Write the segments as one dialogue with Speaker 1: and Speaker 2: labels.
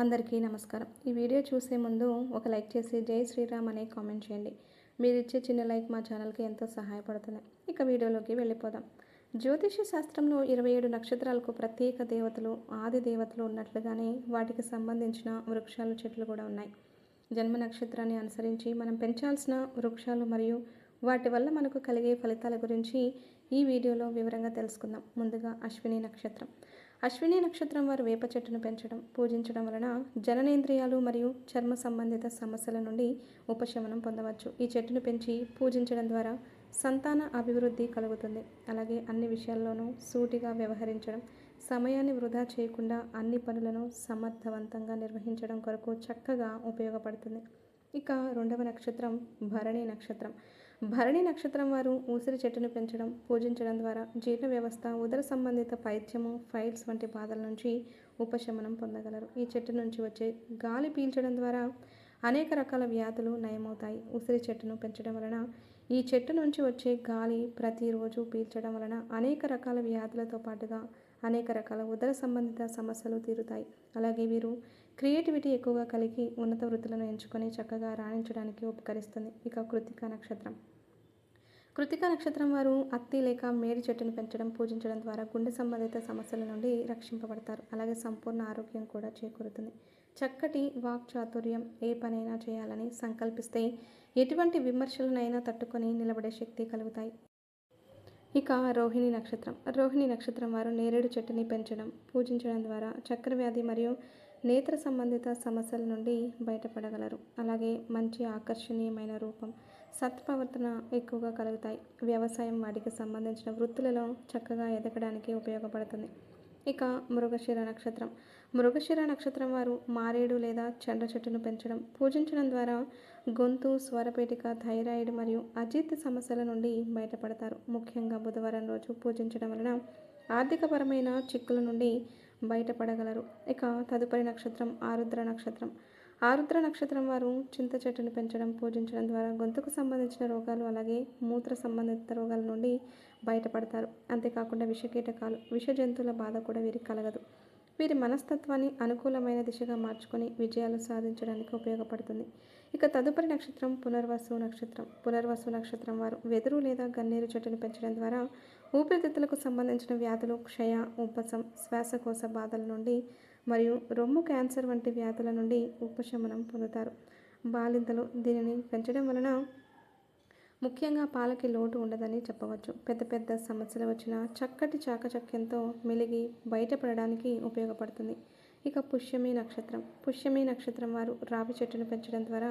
Speaker 1: అందరికీ నమస్కారం. ఈ వీడియో చూసే ముందు ఒక లైక్ చేసి జై శ్రీరామ్ అనే కామెంట్ చేయండి. మీరు ఇచ్చే చిన్న లైక్ మా ఛానల్కి ఎంతో సహాయపడుతుంది. ఇక వీడియోలోకి వెళ్ళిపోదాం. జ్యోతిష శాస్త్రంలో ఇరవై ఏడు నక్షత్రాలకు ప్రత్యేక దేవతలు ఆది దేవతలు ఉన్నట్లుగానే వాటికి సంబంధించిన వృక్షాలు చెట్లు కూడా ఉన్నాయి. జన్మ నక్షత్రాన్ని అనుసరించి మనం పెంచాల్సిన వృక్షాలు మరియు వాటి వల్ల మనకు కలిగే ఫలితాల గురించి ఈ వీడియోలో వివరంగా తెలుసుకుందాం. ముందుగా అశ్విని నక్షత్రం. అశ్విని నక్షత్రం వారు వేప చెట్టును పెంచడం పూజించడం వలన జననేంద్రియాలు మరియు చర్మ సంబంధిత సమస్యల నుండి ఉపశమనం పొందవచ్చు. ఈ చెట్టును పెంచి పూజించడం ద్వారా సంతాన అభివృద్ధి కలుగుతుంది. అలాగే అన్ని విషయాల్లోనూ సూటిగా వ్యవహరించడం సమయాన్ని వృధా చేయకుండా అన్ని పనులను సమర్థవంతంగా నిర్వహించడం కొరకు చక్కగా ఉపయోగపడుతుంది. ఇక రెండవ నక్షత్రం భరణి నక్షత్రం. భరణి నక్షత్రం వారు ఊసిరి చెట్టును పెంచడం పూజించడం ద్వారా జీర్ణ వ్యవస్థ ఉదర సంబంధిత పైత్యము ఫైల్స్ వంటి బాధల నుంచి ఉపశమనం పొందగలరు. ఈ చెట్టు నుంచి వచ్చే గాలి పీల్చడం ద్వారా అనేక రకాల వ్యాధులు నయమవుతాయి. ఉసిరి చెట్టును పెంచడం వలన ఈ చెట్టు నుంచి వచ్చే గాలి ప్రతిరోజు పీల్చడం వలన అనేక రకాల వ్యాధులతో పాటుగా అనేక రకాల ఉదర సంబంధిత సమస్యలు తీరుతాయి. అలాగే వీరు క్రియేటివిటీ ఎక్కువగా కలిగి ఉన్నత వృత్తులను ఎంచుకొని చక్కగా రాణించడానికి ఉపకరిస్తుంది. ఇక కృతిక నక్షత్రం. కృతిక నక్షత్రం వారు అత్తి లేక మేడి చెట్టును పెంచడం పూజించడం ద్వారా గుండె సంబంధిత సమస్యల నుండి రక్షింపబడతారు. అలాగే సంపూర్ణ ఆరోగ్యం కూడా చేకూరుతుంది. చక్కటి వాక్చాతుర్యం ఏ పనైనా చేయాలని సంకల్పిస్తే ఎటువంటి విమర్శలనైనా తట్టుకొని నిలబడే శక్తి కలుగుతాయి. ఇక రోహిణి నక్షత్రం. రోహిణి నక్షత్రం వారు నేరేడు చెట్టుని పెంచడం పూజించడం ద్వారా చక్రవ్యాధి మరియు నేత్ర సంబంధిత సమస్యల నుండి బయటపడగలరు. అలాగే మంచి ఆకర్షణీయమైన రూపం సత్ప్రవర్తన ఎక్కువగా కలుగుతాయి. వ్యవసాయం వాటికి సంబంధించిన వృత్తులలో చక్కగా ఎదగడానికి ఉపయోగపడుతుంది. ఇక మృగశిర నక్షత్రం. మృగశిర నక్షత్రం వారు మారేడు లేదా చండ్ర చెట్టును పెంచడం పూజించడం ద్వారా గొంతు స్వరపేటిక థైరాయిడ్ మరియు అజిత్ సమస్యల నుండి బయటపడతారు. ముఖ్యంగా బుధవారం రోజు పూజించడం వలన ఆర్థికపరమైన చిక్కుల నుండి బయటపడగలరు. ఇక తదుపరి నక్షత్రం ఆరుద్ర నక్షత్రం. ఆరుద్ర నక్షత్రం వారు చింత చెట్టును పెంచడం పూజించడం ద్వారా గొంతుకు సంబంధించిన రోగాలు అలాగే మూత్ర సంబంధిత రోగాల నుండి బయటపడతారు. అంతేకాకుండా విషకీటకాలు విష జంతువుల బాధ కూడా వీరికి కలగదు. వీరి మనస్తత్వాన్ని అనుకూలమైన దిశగా మార్చుకొని విజయాలు సాధించడానికి ఉపయోగపడుతుంది. ఇక తదుపరి నక్షత్రం పునర్వసు నక్షత్రం. పునర్వసు నక్షత్రం వారు వెదురు లేదా గన్నేరు చెట్టును పెంచడం ద్వారా ఊపిరితిత్తులకు సంబంధించిన వ్యాధులు క్షయ ఉపసం శ్వాసకోశ బాధల నుండి మరియు రొమ్ము క్యాన్సర్ వంటి వ్యాధుల నుండి ఉపశమనం పొందుతారు. బాలింతలు దీనిని పెంచడం వలన ముఖ్యంగా పాలకి లోటు ఉండదని చెప్పవచ్చు. పెద్ద పెద్ద సమస్యలు వచ్చినా చక్కటి చాకచక్యంతో మెలిగి బయటపడడానికి ఉపయోగపడుతుంది. ఇక పుష్యమి నక్షత్రం. పుష్యమి నక్షత్రం వారు రావి చెట్టును పెంచడం ద్వారా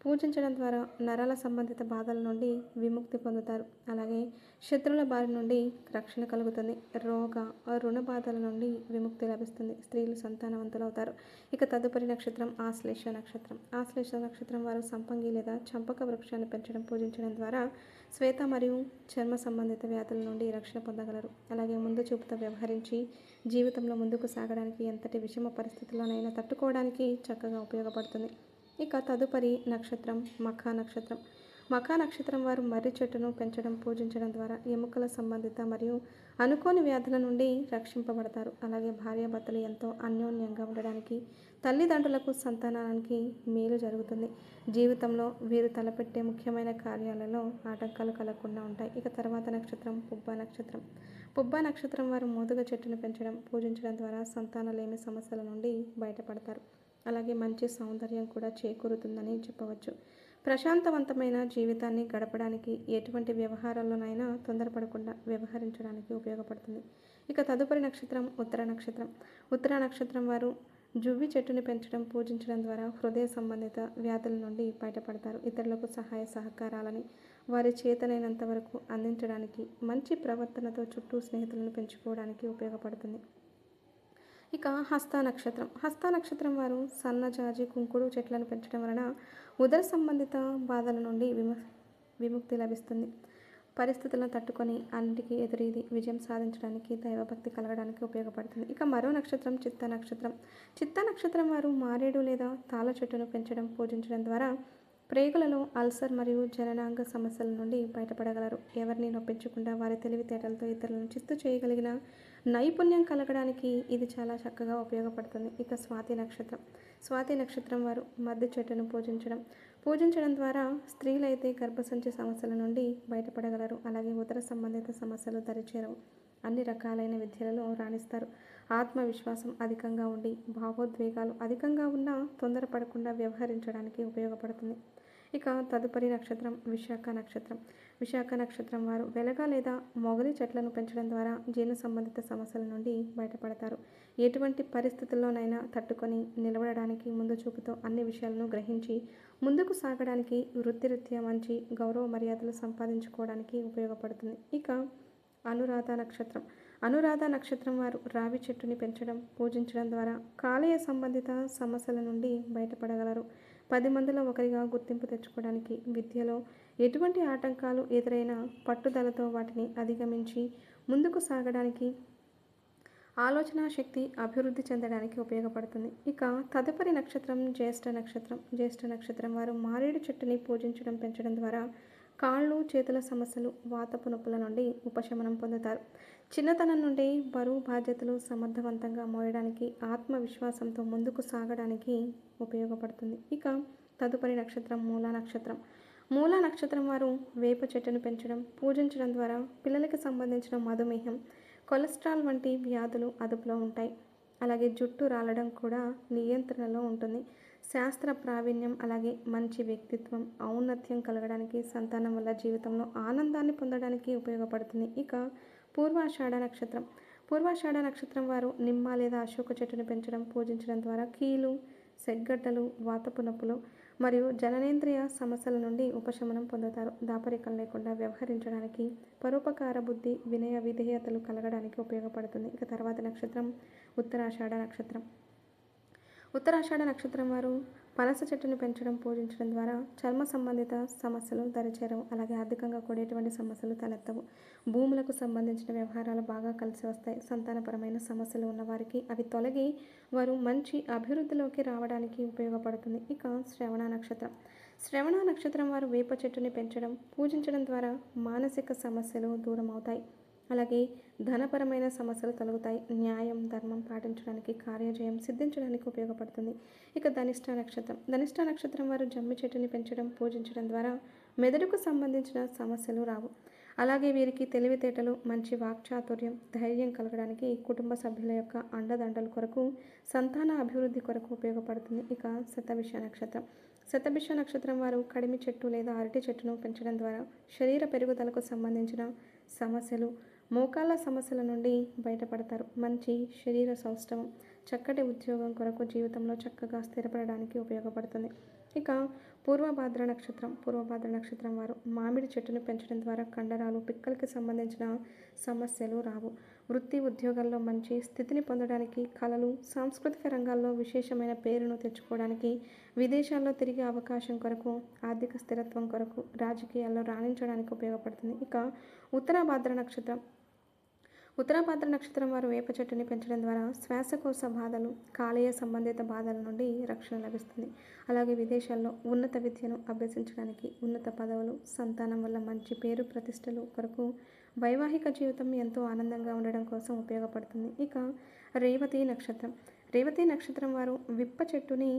Speaker 1: పూజించడం ద్వారా నరాల సంబంధిత బాధల నుండి విముక్తి పొందుతారు. అలాగే శత్రువుల బారి నుండి రక్షణ కలుగుతుంది. రోగ రుణ బాధల నుండి విముక్తి లభిస్తుంది. స్త్రీలు సంతానవంతులవుతారు. ఇక తదుపరి నక్షత్రం ఆశ్లేష నక్షత్రం. ఆశ్లేష నక్షత్రం వారు సంపంగి లేదా చంపక వృక్షాన్ని పెంచడం పూజించడం ద్వారా శ్వేత మరియు చర్మ సంబంధిత వ్యాధుల నుండి రక్షణ పొందగలరు. అలాగే ముందు చూపుతో వ్యవహరించి జీవితంలో ముందుకు సాగడానికి ఎంతటి విషమ పరిస్థితుల్లోనైనా తట్టుకోవడానికి చక్కగా ఉపయోగపడుతుంది. ఇక తదుపరి నక్షత్రం మఖా నక్షత్రం. మఖా నక్షత్రం వారు మర్రి చెట్టును పెంచడం పూజించడం ద్వారా ఎముకల సంబంధిత మరియు అనుకోని వ్యాధుల నుండి రక్షింపబడతారు. అలాగే భార్యాభర్తలు ఎంతో అన్యోన్యంగా ఉండడానికి తల్లిదండ్రులకు సంతానానికి మేలు జరుగుతుంది. జీవితంలో వీరు తలపెట్టే ముఖ్యమైన కార్యాలలో ఆటంకాలు కలగకుండా ఉంటాయి. ఇక తర్వాత నక్షత్రం పుబ్బ నక్షత్రం. పుబ్బ నక్షత్రం వారు మోదుగ చెట్టును పెంచడం పూజించడం ద్వారా సంతానలేమి సమస్యల నుండి బయటపడతారు. అలాగే మంచి సౌందర్యం కూడా చేకూరుతుందని చెప్పవచ్చు. ప్రశాంతవంతమైన జీవితాన్ని గడపడానికి ఎటువంటి వ్యవహారాల్లోనైనా తొందరపడకుండా వ్యవహరించడానికి ఉపయోగపడుతుంది. ఇక తదుపరి నక్షత్రం ఉత్తర నక్షత్రం. ఉత్తర నక్షత్రం వారు జువ్వి చెట్టుని పెంచడం పూజించడం ద్వారా హృదయ సంబంధిత వ్యాధుల నుండి బయటపడతారు. ఇతరులకు సహాయ సహకారాలని వారి చేతనైనంత వరకు అందించడానికి మంచి ప్రవర్తనతో చుట్టూ స్నేహితులను పెంచుకోవడానికి ఉపయోగపడుతుంది. ఇక హస్త నక్షత్రం. హస్త నక్షత్రం వారు సన్నజాజి కుంకుడు చెట్లను పెంచడం వలన ఉదర సంబంధిత బాధల నుండి విము విముక్తి లభిస్తుంది. పరిస్థితులను తట్టుకొని అన్నిటికీ ఎదురీది విజయం సాధించడానికి దైవభక్తి కలగడానికి ఉపయోగపడుతుంది. ఇక మరో నక్షత్రం చిత్త నక్షత్రం. చిత్త నక్షత్రం వారు మారేడు లేదా తాళ చెట్టును పెంచడం పూజించడం ద్వారా ప్రేగులలో అల్సర్ మరియు జననాంగ సమస్యల నుండి బయటపడగలరు. ఎవరిని నొప్పించకుండా వారి తెలివితేటలతో ఇతరులను చిత్తు చేయగలిగిన నైపుణ్యం కలగడానికి ఇది చాలా చక్కగా ఉపయోగపడుతుంది. ఇక స్వాతి నక్షత్రం. స్వాతి నక్షత్రం వారు మద్ది చెట్టును పూజించడం. పూజించడం ద్వారా స్త్రీలైతే గర్భసంచి సమస్యల నుండి బయటపడగలరు. అలాగే ఉదర సంబంధిత సమస్యలు దరిచేరవు. అన్ని రకాలైన విద్యలలో రాణిస్తారు. ఆత్మవిశ్వాసం అధికంగా ఉండి భావోద్వేగాలు అధికంగా ఉన్నా తొందరపడకుండా వ్యవహరించడానికి ఉపయోగపడుతుంది. ఇక తదుపరి నక్షత్రం విశాఖ నక్షత్రం. విశాఖ నక్షత్రం వారు వెలగ లేదా మొగలి చెట్లను పెంచడం ద్వారా జీర్ణ సంబంధిత సమస్యల నుండి బయటపడతారు. ఎటువంటి పరిస్థితుల్లోనైనా తట్టుకొని నిలబడడానికి ముందు చూపుతో అన్ని విషయాలను గ్రహించి ముందుకు సాగడానికి వృత్తిరీత్యా మంచి గౌరవ మర్యాదలు సంపాదించుకోవడానికి ఉపయోగపడుతుంది. ఇక అనురాధ నక్షత్రం. అనురాధ నక్షత్రం వారు రావి చెట్టుని పెంచడం పూజించడం ద్వారా కాలేయ సంబంధిత సమస్యల నుండి బయటపడగలరు. పది మందిలో ఒకరిగా గుర్తింపు తెచ్చుకోవడానికి విద్యలో ఎటువంటి ఆటంకాలు ఎదురైనా పట్టుదలతో వాటిని అధిగమించి ముందుకు సాగడానికి ఆలోచన శక్తి అభివృద్ధి చెందడానికి ఉపయోగపడుతుంది. ఇక తదుపరి నక్షత్రం జ్యేష్ఠ నక్షత్రం. జ్యేష్ఠ నక్షత్రం వారు మారేడు చెట్టుని పూజించడం పెంచడం ద్వారా కాళ్ళు చేతుల సమస్యలు వాతపు నొప్పుల నుండి ఉపశమనం పొందుతారు. చిన్నతనం నుండి బరువు బాధ్యతలు సమర్థవంతంగా మోయడానికి ఆత్మవిశ్వాసంతో ముందుకు సాగడానికి ఉపయోగపడుతుంది. ఇక తదుపరి నక్షత్రం మూలా నక్షత్రం. మూలా నక్షత్రం వారు వేప చెట్టును పెంచడం పూజించడం ద్వారా పిల్లలకి సంబంధించిన మధుమేహం కొలెస్ట్రాల్ వంటి వ్యాధులు అదుపులో ఉంటాయి. అలాగే జుట్టు రాలడం కూడా నియంత్రణలో ఉంటుంది. శాస్త్ర ప్రావీణ్యం అలాగే మంచి వ్యక్తిత్వం ఔన్నత్యం కలగడానికి సంతానం వల్ల జీవితంలో ఆనందాన్ని పొందడానికి ఉపయోగపడుతుంది. ఇక పూర్వాషాఢ నక్షత్రం. పూర్వాషాఢ నక్షత్రం వారు నిమ్మ లేదా అశోక చెట్టును పెంచడం పూజించడం ద్వారా కీలు సెగ్గడ్డలు వాతపు నొప్పులు మరియు జననేంద్రియ సమస్యల నుండి ఉపశమనం పొందుతారు. దాపరికం లేకుండా వ్యవహరించడానికి పరోపకార బుద్ధి వినయ విధేయతలు కలగడానికి ఉపయోగపడుతుంది. ఇక తర్వాత నక్షత్రం ఉత్తరాషాఢ నక్షత్రం. ఉత్తరాషాఢ నక్షత్రం వారు పనస చెట్టును పెంచడం పూజించడం ద్వారా చర్మ సంబంధిత సమస్యలు దరిచేరవు. అలాగే ఆర్థికంగా కూడా ఎటువంటి సమస్యలు తలెత్తవు. భూములకు సంబంధించిన వ్యవహారాలు బాగా కలిసి వస్తాయి. సంతానపరమైన సమస్యలు ఉన్నవారికి అవి తొలగి వారు మంచి అభివృద్ధిలోకి రావడానికి ఉపయోగపడుతుంది. ఇక శ్రవణ నక్షత్రం. శ్రవణ నక్షత్రం వారు వేప చెట్టుని పెంచడం పూజించడం ద్వారా మానసిక సమస్యలు దూరం అవుతాయి అలాగే ధనపరమైన సమస్యలు తొలగుతాయి. న్యాయం ధర్మం పాటించడానికి కార్యజయం సిద్ధించడానికి ఉపయోగపడుతుంది. ఇక ధనిష్ట నక్షత్రం. ధనిష్ట నక్షత్రం వారు జమ్మి చెట్టుని పెంచడం పూజించడం ద్వారా మెదడుకు సంబంధించిన సమస్యలు రావు. అలాగే వీరికి తెలివితేటలు మంచి వాక్చాతుర్యం ధైర్యం కలగడానికి కుటుంబ సభ్యుల యొక్క అండదండల కొరకు సంతాన అభివృద్ధి కొరకు ఉపయోగపడుతుంది. ఇక శతభిష నక్షత్రం. శతభిష నక్షత్రం వారు కడిమి చెట్టు లేదా అరటి చెట్టును పెంచడం ద్వారా శరీర పెరుగుదలకు సంబంధించిన సమస్యలు మోకాళ్ళ సమస్యల నుండి బయటపడతారు. మంచి శరీర సౌష్ఠవం చక్కటి ఉద్యోగం కొరకు జీవితంలో చక్కగా స్థిరపడడానికి ఉపయోగపడుతుంది. ఇక పూర్వభాద్ర నక్షత్రం. పూర్వభాద్ర నక్షత్రం వారు మామిడి చెట్టును పెంచడం ద్వారా కండరాలు పిక్కలకి సంబంధించిన సమస్యలు రావు. వృత్తి ఉద్యోగాల్లో మంచి స్థితిని పొందడానికి కళలు సాంస్కృతిక రంగాల్లో విశేషమైన పేరును తెచ్చుకోవడానికి విదేశాల్లో తిరిగే అవకాశం కొరకు ఆర్థిక స్థిరత్వం కొరకు రాజకీయాల్లో రాణించడానికి ఉపయోగపడుతుంది. ఇక ఉత్తరాభాద్ర నక్షత్రం. ఉత్తరాభాద్ర నక్షత్రం వారు వేప చెట్టుని పెంచడం ద్వారా శ్వాసకోశ బాధలు కాలేయ సంబంధిత బాధల నుండి రక్షణ లభిస్తుంది. అలాగే విదేశాల్లో ఉన్నత విద్యను అభ్యసించడానికి ఉన్నత పదవులు సంతానం వల్ల మంచి పేరు ప్రతిష్టలు కొరకు వైవాహిక జీవితం ఎంతో ఆనందంగా ఉండడం కోసం ఉపయోగపడుతుంది. ఇక రేవతి నక్షత్రం. రేవతి నక్షత్రం వారు విప్ప చెట్టుని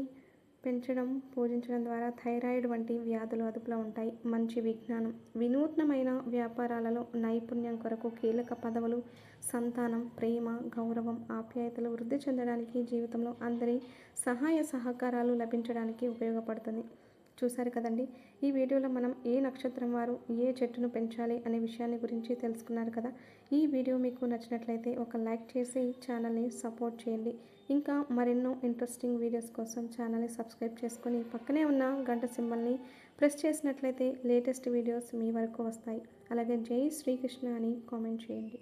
Speaker 1: పెంచడం పూజించడం ద్వారా థైరాయిడ్ వంటి వ్యాధులు అదుపులో ఉంటాయి. మంచి విజ్ఞానం. వినూత్నమైన వ్యాపారాలలో నైపుణ్యం కొరకు కీలక పదవులు సంతానం ప్రేమ గౌరవం ఆప్యాయతలు వృద్ధి చెందడానికి జీవితంలో అందరి సహాయ సహకారాలు లభించడానికి ఉపయోగపడుతుంది. చూశారు కదండి? ఈ వీడియోలో మనం ఏ నక్షత్రం వారు ఏ చెట్టును పెంచాలి అనే విషయాన్ని గురించి తెలుసుకున్నారు కదా? ఈ వీడియో మీకు నచ్చినట్లయితే ఒక లైక్ చేసి ఛానల్ని సపోర్ట్ చేయండి. ఇంకా మరెన్నో ఇంట్రెస్టింగ్ వీడియోస్ కోసం ఛానల్ని సబ్స్క్రైబ్ చేసుకొని పక్కనే ఉన్న గంట సింబల్ని ప్రెస్ చేసినట్లయితే లేటెస్ట్ వీడియోస్ మీ వరకు వస్తాయి. అలాగే జై శ్రీకృష్ణ అని కామెంట్ చేయండి.